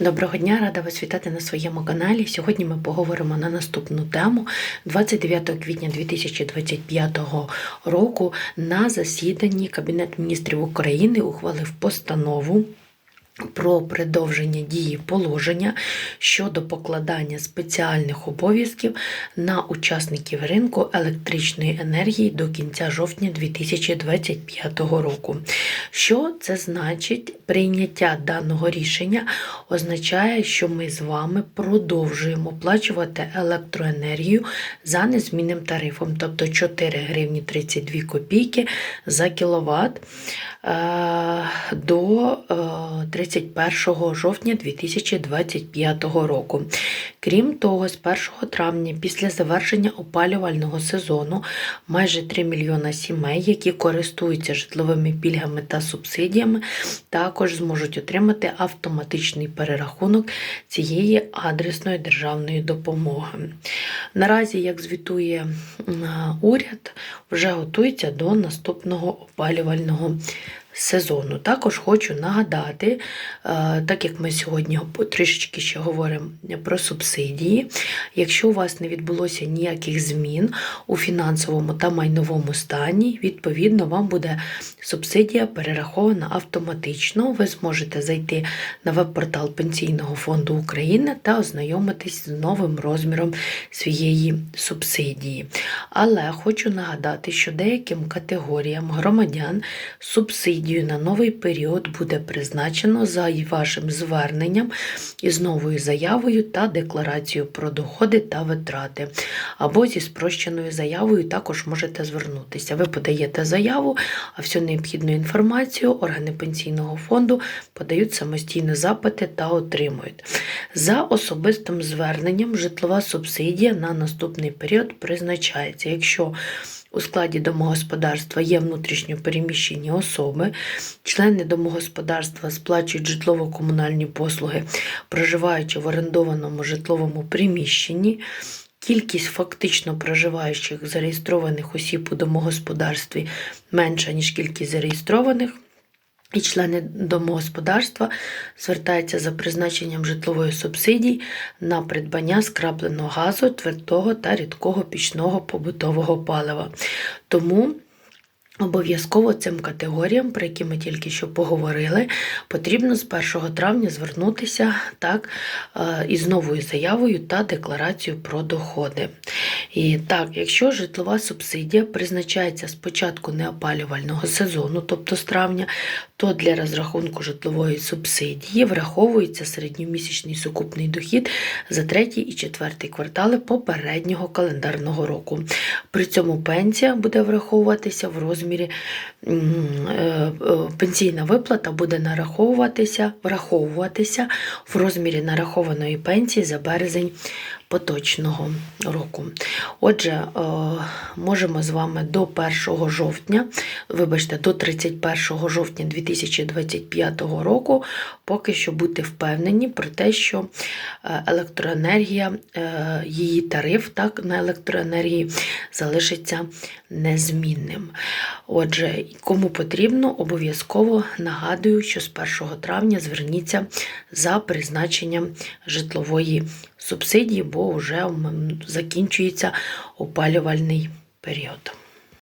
Доброго дня, рада вас вітати на своєму каналі. Сьогодні ми поговоримо на наступну тему 29 квітня 2025 року на засіданні Кабінет міністрів України ухвалив постанову. Про продовження дії положення щодо покладання спеціальних обов'язків на учасників ринку електричної енергії до кінця жовтня 2025 року. Що це значить? Прийняття даного рішення означає, що ми з вами продовжуємо оплачувати електроенергію за незмінним тарифом, тобто 4 гривні 32 копійки за кіловат е, до е, 31 жовтня 2025 року. Крім того, з 1 травня, після завершення опалювального сезону, майже 3 мільйона сімей, які користуються житловими пільгами та субсидіями, також зможуть отримати автоматичний перерахунок цієї адресної державної допомоги. Наразі, як звітує уряд, вже готується до наступного опалювального сезону. Також хочу нагадати, е, так як ми сьогодні трішечки ще говоримо про субсидії, якщо у вас не відбулося ніяких змін у фінансовому та майновому стані, відповідно, вам буде субсидія перерахована автоматично. Ви зможете зайти на веб-портал Пенсійного фонду України та ознайомитись з новим розміром своєї субсидії. Але хочу нагадати, що деяким категоріям громадян субсидію на новий період буде призначено за вашим зверненням із новою заявою та декларацією про доходи та витрати. Або зі спрощеною заявою також можете звернутися. Ви подаєте заяву, а всю необхідну інформацію органи пенсійного фонду подають самостійно запити та отримують. За особистим зверненням житлова субсидія на наступний період призначається, якщо у складі домогосподарства є внутрішньо переміщені особи, члени домогосподарства сплачують житлово-комунальні послуги, проживаючи в орендованому житловому приміщенні. Кількість фактично проживаючих зареєстрованих осіб у домогосподарстві менша, ніж кількість зареєстрованих. І члени домогосподарства звертаються за призначенням житлової субсидії на придбання скрапленого газу, твердого та рідкого пічного побутового палива. Тому Обов'язково цим категоріям, про які ми тільки що поговорили, потрібно з 1 травня звернутися так, е, із новою заявою та декларацією про доходи. І так, якщо житлова субсидія призначається з початку неопалювального сезону, тобто з травня, то для розрахунку житлової субсидії враховується середньомісячний сукупний дохід за третій і четвертий квартали попереднього календарного року. При цьому пенсія буде враховуватися в розмірі м, е, е, пенсійна виплата буде нараховуватися, враховуватися в розмірі нарахованої пенсії за березень поточного року. Отже, е, можемо з вами до 1 жовтня, вибачте, до 31 жовтня 2025 року поки що бути впевнені про те, що е, електроенергія, е, її тариф так, на електроенергії залишиться незмінним. Отже, кому потрібно, обов'язково нагадую, що з 1 травня зверніться за призначенням житлової субсидії, бо вже м, закінчується опалювальний період.